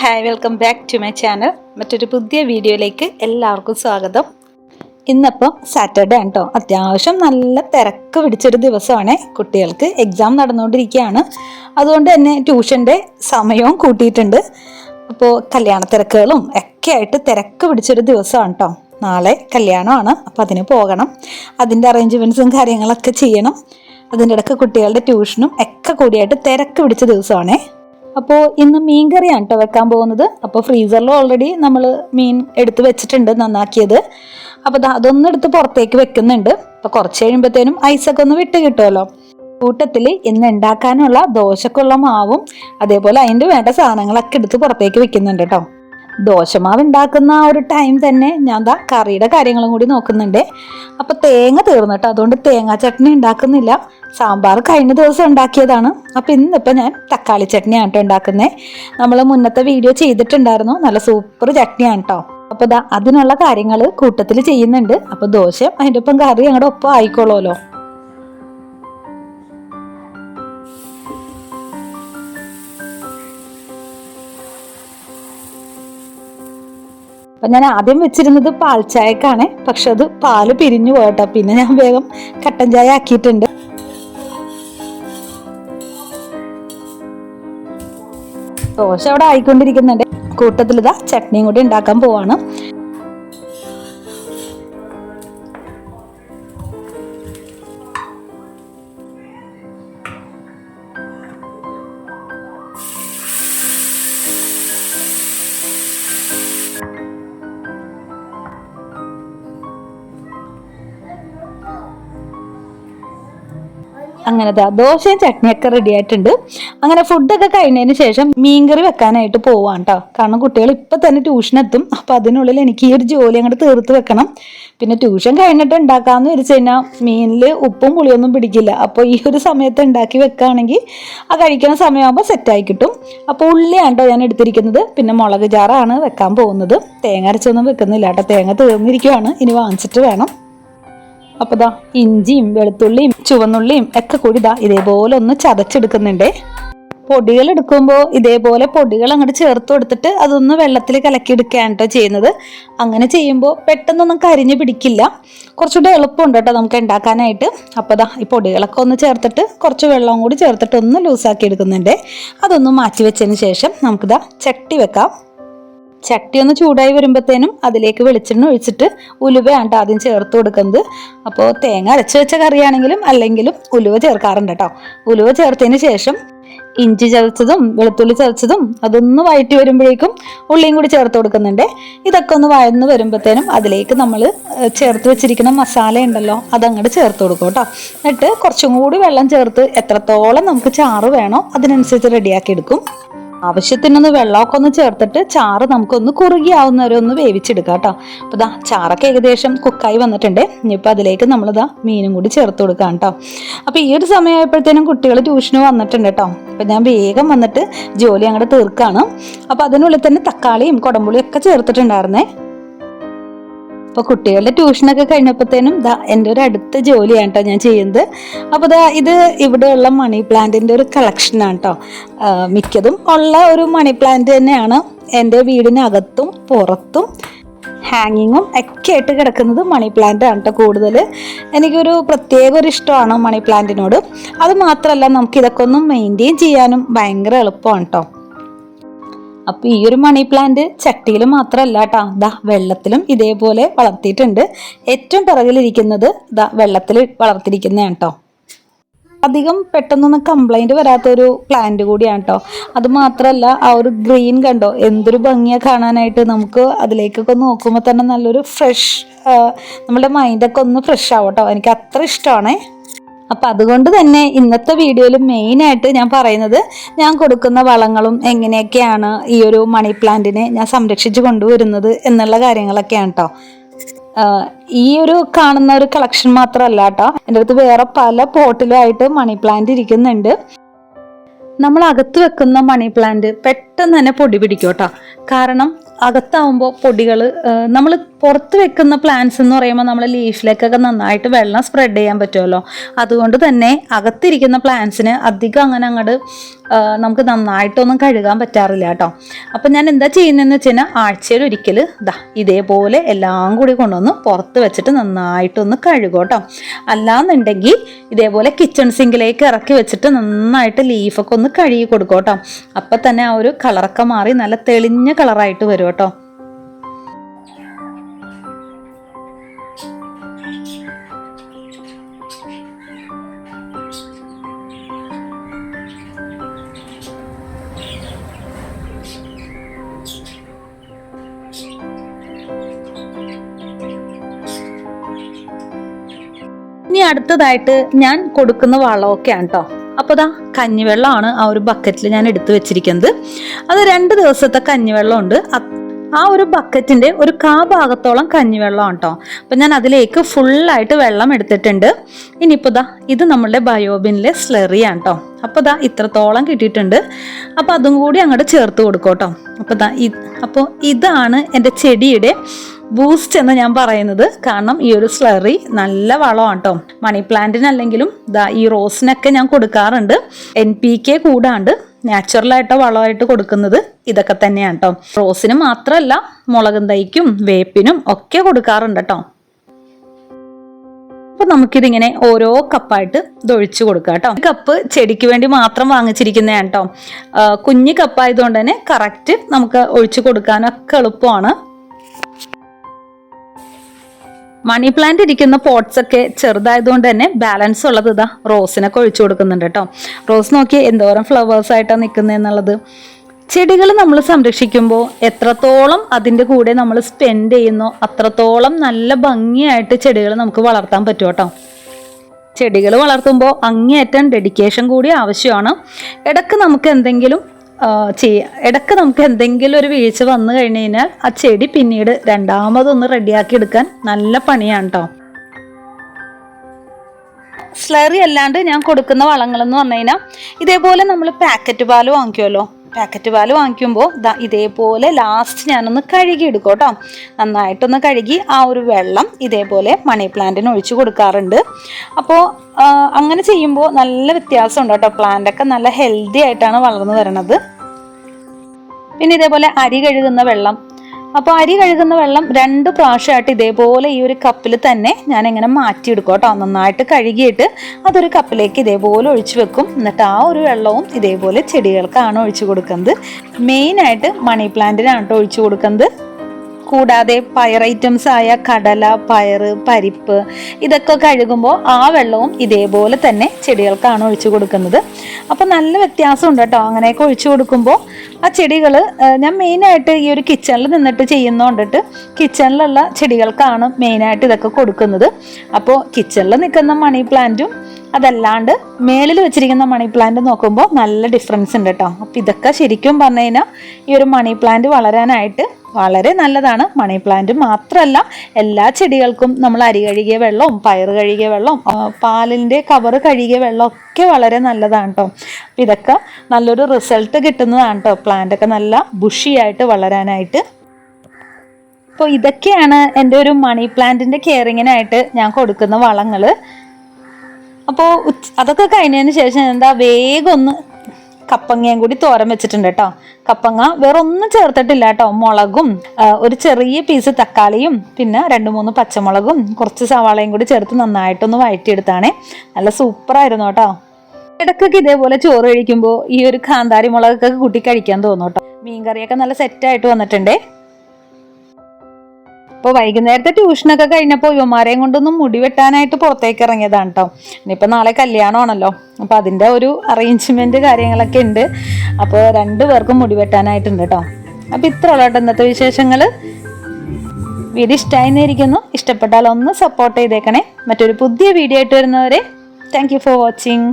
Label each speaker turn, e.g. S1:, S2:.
S1: Hi welcome back to my channel. മറ്റൊരു പുതിയ വീഡിയോയിലേക്ക് എല്ലാവർക്കും സ്വാഗതം. ഇന്നിപ്പം സാറ്റർഡേ ആണ് കേട്ടോ അത്യാവശ്യം നല്ല തിരക്ക് പിടിച്ചൊരു ദിവസമാണ്. കുട്ടികൾക്ക് എക്സാം നടന്നുകൊണ്ടിരിക്കുകയാണ്. അതുകൊണ്ട് തന്നെ ട്യൂഷന്റെ സമയവും കൂട്ടിയിട്ടുണ്ട്. അപ്പോൾ കല്യാണ തിരക്കുകളും ഒക്കെ ആയിട്ട് തിരക്ക് പിടിച്ചൊരു ദിവസമാണ് കേട്ടോ നാളെ കല്യാണമാണ്. അപ്പോൾ അതിന് പോകണം. അതിന്റെ അറേഞ്ച്മെന്റ്സും കാര്യങ്ങളൊക്കെ ചെയ്യണം. അതിന്റെ ഇടയ്ക്ക് കുട്ടികളുടെ ട്യൂഷനും ഒക്കെ കൂടിയായിട്ട് തിരക്ക് പിടിച്ച ദിവസമാണേ. അപ്പോൾ ഇന്ന് മീൻ കറിയാണ് കേട്ടോ വെക്കാൻ പോകുന്നത്. അപ്പോൾ ഫ്രീസറിൽ ഓൾറെഡി നമ്മൾ മീൻ എടുത്ത് വെച്ചിട്ടുണ്ട് നന്നാക്കിയത്. അപ്പോൾ അതൊന്നും എടുത്ത് പുറത്തേക്ക് വെക്കുന്നുണ്ട്. അപ്പോൾ കുറച്ച് കഴിയുമ്പോഴത്തേനും ഐസൊക്കെ ഒന്ന് വിട്ട് കിട്ടുമല്ലോ. കൂട്ടത്തിൽ ഇന്ന് ഉണ്ടാക്കാനുള്ള ദോശക്കുള്ള മാവും അതേപോലെ അതിന്റെ വേണ്ട സാധനങ്ങളൊക്കെ എടുത്ത് പുറത്തേക്ക് വെക്കുന്നുണ്ട് കേട്ടോ ദോശമാവ് ഉണ്ടാക്കുന്ന ആ ഒരു ടൈം തന്നെ ഞാൻ ദാ കറിയുടെ കാര്യങ്ങളും കൂടി നോക്കുന്നുണ്ട്. അപ്പോൾ തേങ്ങ തീർന്നു കേട്ടോ. അതുകൊണ്ട് തേങ്ങാ ചട്നി ഉണ്ടാക്കുന്നില്ല. സാമ്പാർ കഴിഞ്ഞ ദിവസം ഉണ്ടാക്കിയതാണ്. അപ്പോൾ ഇന്നിപ്പോൾ ഞാൻ തക്കാളി ചട്നിയാണ് കേട്ടോ ഉണ്ടാക്കുന്നത്. നമ്മൾ മുന്നത്തെ വീഡിയോ ചെയ്തിട്ടുണ്ടായിരുന്നു. നല്ല സൂപ്പർ ചട്നിയാണ് കേട്ടോ. അപ്പോൾ ദാ അതിനുള്ള കാര്യങ്ങൾ കൂട്ടത്തിൽ ചെയ്യുന്നുണ്ട്. അപ്പോൾ ദോശ അതിന്റെ ഒപ്പം കറി ഞങ്ങളുടെ ഒപ്പം ആയിക്കോളുമല്ലോ. അപ്പം ഞാൻ ആദ്യം വെച്ചിരുന്നത് പാൽ ചായക്കാണ്. പക്ഷെ അത് പാൽ പിരിഞ്ഞു പോയട്ടോ പിന്നെ ഞാൻ വേഗം കട്ടൻ ചായ ആക്കിയിട്ടുണ്ട്. ദോശ അവിടെ ആയിക്കൊണ്ടിരിക്കുന്നുണ്ട്. കൂട്ടത്തിൽ ഇതാ ചട്നിയും കൂടി ഉണ്ടാക്കാൻ പോവാണ്. അങ്ങനെ ദോശയും ചട്നിയൊക്കെ റെഡി ആയിട്ടുണ്ട്. അങ്ങനെ ഫുഡൊക്കെ കഴിഞ്ഞതിന് ശേഷം മീൻകറി വെക്കാനായിട്ട് പോവാം കേട്ടോ കാരണം കുട്ടികൾ ഇപ്പം തന്നെ ട്യൂഷൻ എത്തും. അപ്പം അതിനുള്ളിൽ എനിക്ക് ഈ ഒരു ജോലി അങ്ങോട്ട് തീർത്ത് വെക്കണം. പിന്നെ ട്യൂഷൻ കഴിഞ്ഞിട്ട് ഉണ്ടാക്കാമെന്ന് വിചാരിച്ചു കഴിഞ്ഞാൽ മീനിൽ ഉപ്പും പുളിയൊന്നും പിടിക്കില്ല. അപ്പോൾ ഈ ഒരു സമയത്ത് ഉണ്ടാക്കി വെക്കുകയാണെങ്കിൽ ആ കഴിക്കുന്ന സമയമാകുമ്പോൾ സെറ്റായി കിട്ടും. അപ്പോൾ ഉള്ളിയാണ് ഞാൻ എടുത്തിരിക്കുന്നത്. പിന്നെ മുളക് ജാറാണ് വെക്കാൻ പോകുന്നത്. തേങ്ങ അരച്ചൊന്നും വെക്കുന്നില്ല കേട്ടോ തേങ്ങ തീർന്നിരിക്കുവാണ്. ഇനി വാങ്ങിച്ചിട്ട് വേണം. അപ്പോൾ ദാ ഇഞ്ചിയും വെളുത്തുള്ളിയും ചുവന്നുള്ളിയും ഒക്കെ കൂടി ഇതാ ഇതേപോലെ ഒന്ന് ചതച്ചെടുക്കുന്നുണ്ട്. പൊടികൾ എടുക്കുമ്പോൾ ഇതേപോലെ പൊടികൾ അങ്ങോട്ട് ചേർത്ത് കൊടുത്തിട്ട് അതൊന്ന് വെള്ളത്തിൽ കലക്കിയെടുക്കുകയാണ് കേട്ടോ ചെയ്യുന്നത്. അങ്ങനെ ചെയ്യുമ്പോൾ പെട്ടെന്നൊന്നും കരിഞ്ഞ് പിടിക്കില്ല. കുറച്ചുകൂടെ എളുപ്പമുണ്ട് കേട്ടോ നമുക്ക് ഉണ്ടാക്കാനായിട്ട്. അപ്പോൾ ഈ പൊടികളൊക്കെ ഒന്ന് ചേർത്തിട്ട് കുറച്ച് വെള്ളവും കൂടി ചേർത്തിട്ട് ഒന്ന് ലൂസാക്കി എടുക്കുന്നുണ്ട് അതൊന്ന് മാറ്റി വെച്ചതിന് ശേഷം നമുക്കിതാ ചട്ടി വെക്കാം. ചട്ടി ഒന്ന് ചൂടായി വരുമ്പോഴത്തേനും അതിലേക്ക് വെളിച്ചെണ്ണ ഒഴിച്ചിട്ട് ഉലുവയാണ് ആദ്യം ചേർത്ത് കൊടുക്കുന്നത്. അപ്പോൾ തേങ്ങ അരച്ച് വെച്ച കറിയാണെങ്കിലും അല്ലെങ്കിലും ഉലുവ ചേർക്കാറുണ്ട് കേട്ടോ ഉലുവ ചേർത്തതിന് ശേഷം ഇഞ്ചി ചതച്ചതും വെളുത്തുള്ളി ചതച്ചതും അതൊന്ന് വഴറ്റി വരുമ്പോഴേക്കും ഉള്ളിയും കൂടി ചേർത്ത് കൊടുക്കുന്നുണ്ട്. ഇതൊക്കെ ഒന്ന് വഴന്ന് വരുമ്പോഴത്തേനും അതിലേക്ക് നമ്മൾ ചേർത്ത് വെച്ചിരിക്കുന്ന മസാല ഉണ്ടല്ലോ അതങ്ങോട്ട് ചേർത്ത് കൊടുക്കും കേട്ടോ എന്നിട്ട് കുറച്ചും കൂടി വെള്ളം ചേർത്ത് എത്രത്തോളം നമുക്ക് ചാറ് വേണോ അതിനനുസരിച്ച് റെഡിയാക്കി എടുക്കും. ആവശ്യത്തിനൊന്ന് വെള്ളമൊക്കെ ഒന്ന് ചേർത്തിട്ട് ചാറ് നമുക്കൊന്ന് കുറുകിയാവുന്നവരെ ഒന്ന് വേവിച്ചെടുക്കാം കേട്ടോ. അപ്പോൾ ഇതാ ചാറൊക്കെ ഏകദേശം കുക്കായി വന്നിട്ടുണ്ട്. ഇനിയിപ്പോൾ അതിലേക്ക് നമ്മളിതാ മീനും കൂടി ചേർത്ത് കൊടുക്കാം കേട്ടോ. അപ്പോൾ ഈ ഒരു സമയമായപ്പോഴത്തേനും കുട്ടികൾ ട്യൂഷന് വന്നിട്ടുണ്ട് കേട്ടോ. അപ്പോൾ ഞാൻ വേഗം വന്നിട്ട് ജോലി അങ്ങോട്ട് തീർക്കാണ്. അപ്പോൾ അതിനുള്ളിൽ തന്നെ തക്കാളിയും കുടമ്പുളിയും ഒക്കെ ചേർത്തിട്ടുണ്ടായിരുന്നേ. അപ്പോൾ കുട്ടികളുടെ ട്യൂഷനൊക്കെ കഴിഞ്ഞപ്പോഴത്തേനും ദാ എന്റെ ഒരു അടുത്ത ജോലിയാണ് കേട്ടോ ഞാൻ ചെയ്യുന്നത്. അപ്പോൾ ദാ ഇത് ഇവിടെയുള്ള മണി പ്ലാന്റിന്റെ ഒരു കളക്ഷനാണ് കേട്ടോ മിക്കതും ഉള്ള ഒരു മണി പ്ലാന്റ് തന്നെയാണ്. എന്റെ വീടിനകത്തും പുറത്തും ഹാങ്ങിങ്ങും ഒക്കെ ആയിട്ട് കിടക്കുന്നത് മണി പ്ലാന്റ് ആണ് കേട്ടോ കൂടുതൽ. എനിക്കൊരു പ്രത്യേക ഒരു ഇഷ്ടമാണ് മണി പ്ലാന്റിനോട് അത് മാത്രമല്ല നമുക്ക് ഇതൊക്കെ ഒന്ന് മെയിന്റെയിൻ ചെയ്യാനും ഭയങ്കര എളുപ്പമാണ് കേട്ടോ അപ്പൊ ഈ ഒരു മണി പ്ലാന്റ് ചട്ടിയിൽ മാത്രമല്ല കേട്ടോ ദാ വെള്ളത്തിലും ഇതേപോലെ വളർത്തിയിട്ടുണ്ട്. ഏറ്റവും പിറകിലിരിക്കുന്നത് ദാ വെള്ളത്തിൽ വളർത്തിയിരിക്കുന്നതാണ് കേട്ടോ അധികം പെട്ടെന്നൊന്നും കംപ്ലൈന്റ് വരാത്തൊരു പ്ലാന്റ് കൂടിയാണ് കേട്ടോ അത് മാത്രമല്ല ആ ഒരു ഗ്രീൻ കണ്ടോ? എന്തൊരു ഭംഗിയാണ് കാണാനായിട്ട്. നമുക്ക് അതിലേക്കൊക്കെ നോക്കുമ്പോൾ തന്നെ നല്ലൊരു ഫ്രഷ് നമ്മുടെ മൈൻഡൊക്കെ ഒന്ന് ഫ്രഷ് ആവും കേട്ടോ എനിക്ക് അത്ര ഇഷ്ടമാണേ. അപ്പം അതുകൊണ്ട് തന്നെ ഇന്നത്തെ വീഡിയോയിൽ മെയിനായിട്ട് ഞാൻ പറയുന്നത് ഞാൻ കൊടുക്കുന്ന വളങ്ങളും എങ്ങനെയൊക്കെയാണ് ഈ ഒരു മണി പ്ലാന്റിനെ ഞാൻ സംരക്ഷിച്ചു കൊണ്ടുവരുന്നത് എന്നുള്ള കാര്യങ്ങളൊക്കെയാണ് കേട്ടോ ഈ ഒരു കാണുന്ന ഒരു കളക്ഷൻ മാത്രമല്ല കേട്ടോ എന്റെ അടുത്ത് വേറെ പല പോട്ടിലുമായിട്ട് മണി പ്ലാന്റ് ഇരിക്കുന്നുണ്ട്. നമ്മൾ അകത്ത് വെക്കുന്ന മണി പ്ലാന്റ് പെട്ടെന്ന് തന്നെ പൊടി പിടിക്കും കേട്ടോ കാരണം അകത്താവുമ്പോൾ പൊടികൾ നമ്മൾ പുറത്ത് വെക്കുന്ന പ്ലാന്റ്സ് എന്ന് പറയുമ്പോൾ നമ്മൾ ലീഫിലേക്കൊക്കെ നന്നായിട്ട് വെള്ളം സ്പ്രെഡ് ചെയ്യാൻ പറ്റുമല്ലോ അതുകൊണ്ട് തന്നെ അകത്തിരിക്കുന്ന പ്ലാന്റ്സിന് അധികം അങ്ങനെ അങ്ങോട്ട് നമുക്ക് നന്നായിട്ടൊന്നും കഴുകാൻ പറ്റാറില്ല കേട്ടോ. അപ്പം ഞാൻ എന്താ ചെയ്യുന്നതെന്ന് വെച്ച് കഴിഞ്ഞാൽ ആഴ്ചയിൽ ഒരിക്കൽ ഇതാ ഇതേപോലെ എല്ലാം കൂടി കൊണ്ടുവന്ന് പുറത്ത് വെച്ചിട്ട് നന്നായിട്ടൊന്ന് കഴുകും കേട്ടോ. അല്ലാന്നുണ്ടെങ്കിൽ ഇതേപോലെ കിച്ചൺ സിങ്കിലേക്ക് ഇറക്കി വെച്ചിട്ട് നന്നായിട്ട് ലീഫൊക്കെ ഒന്ന് കഴുകി കൊടുക്കും കേട്ടോ. അപ്പം തന്നെ ആ ഒരു കളറൊക്കെ മാറി നല്ല തെളിഞ്ഞ കളറായിട്ട് വരും കേട്ടോ. അടുത്തതായിട്ട് ഞാൻ കൊടുക്കുന്ന വളമൊക്കെയാണ് കേട്ടോ അപ്പോൾ ദാ കഞ്ഞിവെള്ളമാണ് ആ ഒരു ബക്കറ്റിൽ ഞാൻ എടുത്തു വെച്ചിരിക്കുന്നത്. അത് രണ്ട് ദിവസത്തെ കഞ്ഞിവെള്ളമുണ്ട്. ആ ഒരു ബക്കറ്റിന്റെ ഒരു കാ ഭാഗത്തോളം കഞ്ഞിവെള്ളമാണ് കേട്ടോ അപ്പം ഞാൻ അതിലേക്ക് ഫുള്ളായിട്ട് വെള്ളം എടുത്തിട്ടുണ്ട്. ഇനിയിപ്പോൾ ദാ ഇത് നമ്മളുടെ ബയോബിനിലെ സ്ലെറിയാണ് കേട്ടോ അപ്പോൾ ദാ ഇത്രത്തോളം കിട്ടിയിട്ടുണ്ട്. അപ്പോൾ അതും കൂടി അങ്ങോട്ട് ചേർത്ത് കൊടുക്കും കേട്ടോ അപ്പോൾ ദാ അപ്പോൾ ഇതാണ് എന്റെ ചെടിയുടെ ബൂസ്റ്റ് എന്ന് ഞാൻ പറയുന്നത് കാരണം ഈ ഒരു സ്ലറി നല്ല വളമാണ് കേട്ടോ മണി പ്ലാന്റിനല്ലെങ്കിലും ദാ ഈ റോസിനൊക്കെ ഞാൻ കൊടുക്കാറുണ്ട്. എൻ പി കെ കൂടാണ്ട് നാച്ചുറലായിട്ടോ വളമായിട്ട് കൊടുക്കുന്നത് ഇതൊക്കെ തന്നെയാണ് കേട്ടോ റോസിന് മാത്രമല്ല മുളകും തൈക്കും വേപ്പിനും ഒക്കെ കൊടുക്കാറുണ്ട് കേട്ടോ അപ്പൊ നമുക്കിതിങ്ങനെ ഓരോ കപ്പായിട്ട് ഇത് ഒഴിച്ചു കൊടുക്കാം കേട്ടോ കപ്പ് ചെടിക്ക് വേണ്ടി മാത്രം വാങ്ങിച്ചിരിക്കുന്നതാണ് കേട്ടോ കുഞ്ഞ് കപ്പായതുകൊണ്ട് തന്നെ കറക്റ്റ് നമുക്ക് ഒഴിച്ചു കൊടുക്കാനൊക്കെ എളുപ്പമാണ്. മണി പ്ലാന്റ് ഇരിക്കുന്ന പോട്ട്സ് ഒക്കെ ചെറുതായതുകൊണ്ട് തന്നെ ബാലൻസ് ഉള്ളത് ഇതാ റോസിനൊക്കെ ഒഴിച്ചു കൊടുക്കുന്നുണ്ട് കേട്ടോ. റോസ് നോക്കി എന്തോരം ഫ്ലവേഴ്സ് ആയിട്ടാണ് നിൽക്കുന്നത് എന്നുള്ളത്. ചെടികൾ നമ്മൾ സംരക്ഷിക്കുമ്പോൾ എത്രത്തോളം അതിന്റെ കൂടെ നമ്മൾ സ്പെൻഡ് ചെയ്യുന്നോ അത്രത്തോളം നല്ല ഭംഗിയായിട്ട് ചെടികൾ നമുക്ക് വളർത്താൻ പറ്റും കേട്ടോ. ചെടികൾ വളർത്തുമ്പോൾ അങ്ങേയറ്റം ഡെഡിക്കേഷൻ കൂടി ആവശ്യമാണ്. ഇടയ്ക്ക് നമുക്ക് എന്തെങ്കിലും ചെയ്യാം ഇടയ്ക്ക് നമുക്ക് എന്തെങ്കിലും ഒരു വീഴ്ച വന്നു കഴിഞ്ഞ് കഴിഞ്ഞാൽ ആ ചെടി പിന്നീട് രണ്ടാമതൊന്ന് റെഡിയാക്കി എടുക്കാൻ നല്ല പണിയാണ് കേട്ടോ സ്ലറി അല്ലാണ്ട് ഞാൻ കൊടുക്കുന്ന വളങ്ങളെന്ന് പറഞ്ഞു കഴിഞ്ഞാൽ ഇതേപോലെ നമ്മൾ പാക്കറ്റ് പാൽ വാങ്ങിക്കുമല്ലോ. പാക്കറ്റ് പാൽ വാങ്ങിക്കുമ്പോൾ ഇതേപോലെ ലാസ്റ്റ് ഞാനൊന്ന് കഴുകി എടുക്കും കേട്ടോ നന്നായിട്ടൊന്ന് കഴുകി ആ ഒരു വെള്ളം ഇതേപോലെ മണി പ്ലാന്റിന് ഒഴിച്ചു കൊടുക്കാറുണ്ട്. അപ്പോൾ അങ്ങനെ ചെയ്യുമ്പോൾ നല്ല വ്യത്യാസമുണ്ട് കേട്ടോ പ്ലാന്റൊക്കെ നല്ല ഹെൽത്തി ആയിട്ടാണ് വളർന്നു വരണത്. പിന്നെ ഇതേപോലെ അരി കഴുകുന്ന വെള്ളം അപ്പോൾ അരി കഴുകുന്ന വെള്ളം രണ്ട് പ്രാവശ്യമായിട്ട് ഇതേപോലെ ഈ ഒരു കപ്പിൽ തന്നെ ഞാൻ ഇങ്ങനെ മാറ്റിയെടുക്കും കേട്ടോ. നന്നായിട്ട് കഴുകിയിട്ട് അതൊരു കപ്പിലേക്ക് ഇതേപോലെ ഒഴിച്ചു വെക്കും. എന്നിട്ട് ആ ഒരു വെള്ളവും ഇതേപോലെ ചെടികൾക്കാണ് ഒഴിച്ചു കൊടുക്കുന്നത്. മെയിനായിട്ട് മണി പ്ലാന്റിനാണ് കേട്ടോ ഒഴിച്ചു കൊടുക്കുന്നത്. കൂടാതെ പയർ ഐറ്റംസ് ആയ കടല പയർ പരിപ്പ് ഇതൊക്കെ കഴുകുമ്പോൾ ആ വെള്ളവും ഇതേപോലെ തന്നെ ചെടികൾക്കാണ് ഒഴിച്ചു കൊടുക്കുന്നത്. അപ്പോൾ നല്ല വ്യത്യാസമുണ്ട് കേട്ടോ. അങ്ങനെയൊക്കെ ഒഴിച്ചു കൊടുക്കുമ്പോൾ ആ ചെടികൾ ഞാൻ മെയിനായിട്ട് ഈ ഒരു കിച്ചണിൽ നിന്നിട്ട് ചെയ്യുന്നതുകൊണ്ടിട്ട് കിച്ചണിലുള്ള ചെടികൾക്കാണ് മെയിനായിട്ട് ഇതൊക്കെ കൊടുക്കുന്നത്. അപ്പോൾ കിച്ചണിൽ നിൽക്കുന്ന മണി പ്ലാന്റും അതല്ലാണ്ട് മേളിൽ വെച്ചിരിക്കുന്ന മണി പ്ലാന്റ് നോക്കുമ്പോൾ നല്ല ഡിഫറൻസ് ഉണ്ട് കേട്ടോ. അപ്പോൾ ഇതൊക്കെ ശരിക്കും പറഞ്ഞു കഴിഞ്ഞാൽ ഈ ഒരു മണി പ്ലാന്റ് വളരാനായിട്ട് വളരെ നല്ലതാണ്. മണി പ്ലാന്റ് മാത്രമല്ല എല്ലാ ചെടികൾക്കും നമ്മൾ അരി കഴുകിയ വെള്ളവും പയർ കഴുകിയ വെള്ളവും പാലിന്റെ കവർ കഴുകിയ വെള്ളം ഒക്കെ വളരെ നല്ലതാണ് കേട്ടോ ഇതൊക്കെ നല്ലൊരു റിസൾട്ട് കിട്ടുന്നതാണ് കേട്ടോ പ്ലാന്റ് ഒക്കെ നല്ല ബുഷിയായിട്ട് വളരാനായിട്ട്. അപ്പോൾ ഇതൊക്കെയാണ് എന്റെ ഒരു മണി പ്ലാന്റിന്റെ കെയറിങ്ങിനായിട്ട് ഞാൻ കൊടുക്കുന്ന വളങ്ങൾ അപ്പോൾ അതൊക്കെ കഴിഞ്ഞതിന് ശേഷം എന്താ വേഗം ഒന്ന് കപ്പങ്ങയും കൂടി തോരൻ വെച്ചിട്ടുണ്ട് കേട്ടോ. കപ്പങ്ങ വേറെ ഒന്നും ചേർത്തിട്ടില്ല കേട്ടോ. മുളകും ഒരു ചെറിയ പീസ് തക്കാളിയും പിന്നെ രണ്ട് മൂന്ന് പച്ചമുളകും കുറച്ച് സവാളയും കൂടി ചേർത്ത് നന്നായിട്ടൊന്ന് വഴറ്റിയെടുത്താണേ. നല്ല സൂപ്പറായിരുന്നു കേട്ടോ. ഇടക്കൊക്കെ ഇതേപോലെ ചോറ് കഴിക്കുമ്പോൾ ഈ ഒരു കാന്താരി മുളകൊക്കെ കൂട്ടി കഴിക്കാൻ തോന്നും കേട്ടോ. മീൻകറിയൊക്കെ നല്ല സെറ്റായിട്ട് വന്നിട്ടുണ്ടേ. ഇപ്പോൾ വൈകുന്നേരത്തെ ട്യൂഷനൊക്കെ കഴിഞ്ഞപ്പോൾ യുവമാരെയും കൊണ്ടൊന്നും മുടി വെട്ടാനായിട്ട് പുറത്തേക്ക് ഇറങ്ങിയതാണ് കേട്ടോ ഇനിയിപ്പോൾ നാളെ കല്യാണമാണല്ലോ. അപ്പോൾ അതിന്റെ ഒരു അറേഞ്ച്മെന്റ് കാര്യങ്ങളൊക്കെ ഉണ്ട്. അപ്പോൾ രണ്ടു പേർക്കും മുടി വെട്ടാനായിട്ടുണ്ട് കേട്ടോ അപ്പോൾ ഇത്ര ഉള്ള ഇന്നത്തെ വിശേഷങ്ങൾ വീഡിയോ ഇഷ്ടമായിരിക്കുന്നു ഇഷ്ടപ്പെട്ടാൽ ഒന്ന് സപ്പോർട്ട് ചെയ്തേക്കണേ. മറ്റൊരു പുതിയ വീഡിയോ ആയിട്ട് വരുന്നവരെ താങ്ക് ഫോർ വാച്ചിങ്